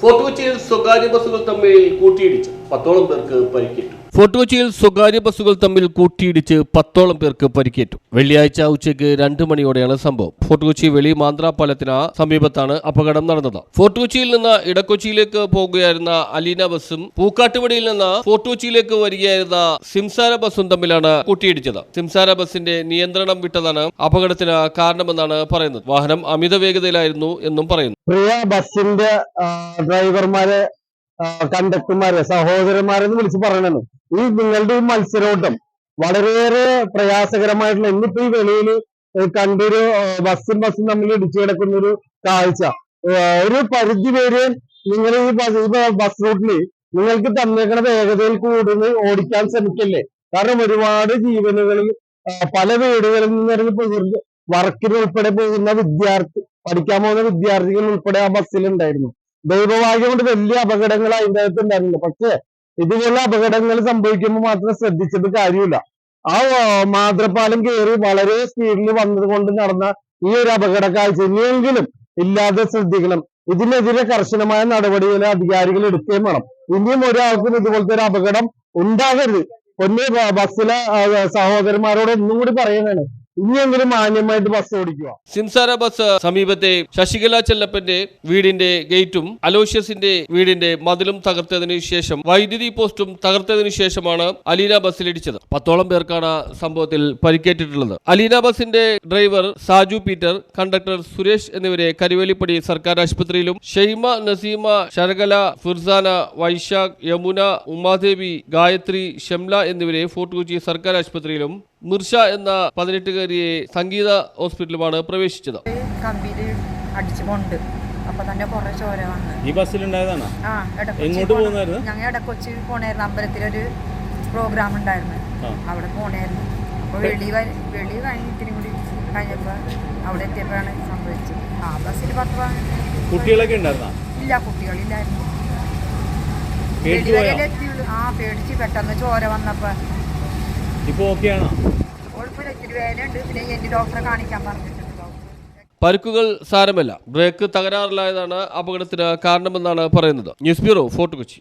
Fort കൊച്ചിയിൽ സ്വകാര്യ ബസ്സുകൾ തമ്മിൽ കൂട്ടിയിടിച്ച് പത്തോളം പേർക്ക് പരിക്കേറ്റു. ഫോർട്ട് കൊച്ചിയിൽ സ്വകാര്യ ബസ്സുകൾ തമ്മിൽ കൂട്ടിയിടിച്ച് പത്തോളം പേർക്ക് പരിക്കേറ്റു. വെള്ളിയാഴ്ച ഉച്ചയ്ക്ക് രണ്ട് മണിയോടെയാണ് സംഭവം. ഫോർട്ട് കൊച്ചി വെളി മാന്ത്രാപാലത്തിന് സമീപത്താണ് അപകടം നടന്നത്. ഫോർട്ട് കൊച്ചിയിൽ നിന്ന് ഇടക്കൊച്ചിയിലേക്ക് പോകുകയായിരുന്ന അലീന ബസ്സും പൂക്കാട്ടുപടിയിൽ നിന്ന് ഫോർട്ട് കൊച്ചിയിലേക്ക് വരികയായിരുന്ന സിംസാര ബസ്സും തമ്മിലാണ് കൂട്ടിയിടിച്ചത്. സിംസാര ബസ്സിന്റെ നിയന്ത്രണം വിട്ടതാണ് അപകടത്തിന് കാരണമെന്നാണ് പറയുന്നത്. വാഹനം അമിത വേഗതയിലായിരുന്നു എന്നും പറയുന്നു. പ്രിയ ബസ്സിന്റെ ഡ്രൈവർമാരെ കണ്ടക്ടർമാരെ സഹോദരന്മാരെന്ന് വിളിച്ച് പറയണത് ഈ നിങ്ങളുടെ ഈ മത്സരോട്ടം വളരെയേറെ പ്രയാസകരമായിട്ടുള്ള ഇന്നിപ്പോ ഈ വെളിയിൽ കണ്ടൊരു ബസ്സും ബസ്സും തമ്മിൽ ഇടിച്ചു കിടക്കുന്ന ഒരു കാഴ്ച ഒരു പരിധി വരെ നിങ്ങൾ ഈ ബസ് ബസ് റൂട്ടിൽ നിങ്ങൾക്ക് തന്നേക്കണ വേഗതയിൽ കൂടുന്ന ഓടിക്കാൻ ശ്രമിക്കല്ലേ? കാരണം ഒരുപാട് ജീവനുകളിൽ പല വീടുകളിൽ നിന്നിറങ്ങി പകർന്ന് വർക്കിന് പോകുന്ന വിദ്യാർത്ഥി പഠിക്കാൻ പോകുന്ന വിദ്യാർത്ഥികൾ ഉൾപ്പെടെ ആ ബസ്സിലുണ്ടായിരുന്നു. ദൈവഭാഗ്യം കൊണ്ട് വലിയ അപകടങ്ങൾ അതിന്റെ അകത്ത് ഉണ്ടായിരുന്നില്ല. പക്ഷേ ഇതുപോലെ അപകടങ്ങൾ സംഭവിക്കുമ്പോൾ മാത്രം ശ്രദ്ധിച്ചിട്ട് കാര്യമില്ല. ആ മാതൃപാലം കയറി വളരെ സ്പീഡിൽ വന്നത് കൊണ്ട് നടന്ന ഈ ഒരു അപകട കാഴ്ച ഇനിയെങ്കിലും ഇല്ലാതെ ശ്രദ്ധിക്കണം. ഇതിനെതിരെ കർശനമായ നടപടികൾ അധികാരികൾ എടുക്കുകയും വേണം. ഇനിയും ഒരാൾക്കും ഇതുപോലത്തെ ഒരു അപകടം ഉണ്ടാകരുത്. ഒന്ന് ബസ്സിലെ സഹോദരന്മാരോട് ഒന്നും കൂടി പറയുന്നതാണ്. ഇനിയെങ്കിലും മാന്യമായിട്ട് ബസ് ഓടിക്കുക. സിംസാര ബസ് സമീപത്തെ ശശികല ചെല്ലപ്പന്റെ വീടിന്റെ ഗേറ്റും അലോഷ്യസിന്റെ വീടിന്റെ മതിലും തകർത്തതിനു ശേഷം വൈദ്യുതി പോസ്റ്റും തകർത്തതിനു ശേഷമാണ് അലീന ബസ്സിലിടിച്ചത് പത്തോളം പേർക്കാണ് സംഭവത്തിൽ പരിക്കേറ്റിട്ടുള്ളത്. അലീന ബസിന്റെ driver Saju Peter conductor Suresh എന്നിവരെ കരുവേലിപ്പടി സർക്കാർ ആശുപത്രിയിലും ഷെയ്മ നസീമ ശരകല ഫിർസാന വൈശാഖ് യമുന ഉമാദേവി ഗായത്രി ഷംല എന്നിവരെ ഫോർട്ട് കൊച്ചി സർക്കാർ ആശുപത്രിയിലും മിർഷ എന്ന പതിനെട്ടുകാരിയെ സംഗീത ഹോസ്പിറ്റലുമാണ് പ്രവേശിച്ചത്. കമ്പിയിൽ അടിച്ചു കൊണ്ട് അപ്പൊ തന്നെ കുറെ ചോര വന്ന്. ഈ ബസ്സിലുണ്ടായതാണോ? ആ എങ്ങോട്ട് പോകുന്നായിരുന്നു? ഞങ്ങൾ ഇടക്കൊച്ചി പോണായിരുന്നു അമ്പലത്തിലൊരു പ്രോഗ്രാം ഉണ്ടായിരുന്നു. അവിടെ പോണായിരുന്നു. അപ്പൊ വെളി വര- വെളി കഴിഞ്ഞ് ഇത്തിരി കൂടി കഴിഞ്ഞപ്പോ അവിടെ എത്തിയപ്പോഴാണ് സംഭവിച്ചത്. ആ ബസ്സിൽ പത്ത് കുട്ടികളൊക്കെ ഉണ്ടായിരുന്നോ? ഇല്ല കുട്ടികളില്ലായിരുന്നു. വെളി വരെ എത്തിയുള്ളൂ. ആ പേടിച്ച് പെട്ടെന്ന് ചോര വന്നപ്പോ ഇപ്പൊ ഓക്കെ ആണോ കുഴപ്പമില്ല ഇത്തിരി വേദനയുണ്ട് പിന്നെ എന്റെ ഡോക്ടറെ കാണിക്കാൻ പറഞ്ഞിട്ടുണ്ട് ഡോക്ടർ പരുക്കുകൾ സാരമല്ല. ബ്രേക്ക് തകരാറിലായതാണ് അപകടത്തിന് കാരണമെന്നാണ് പറയുന്നത്. News bureau fort Kochi.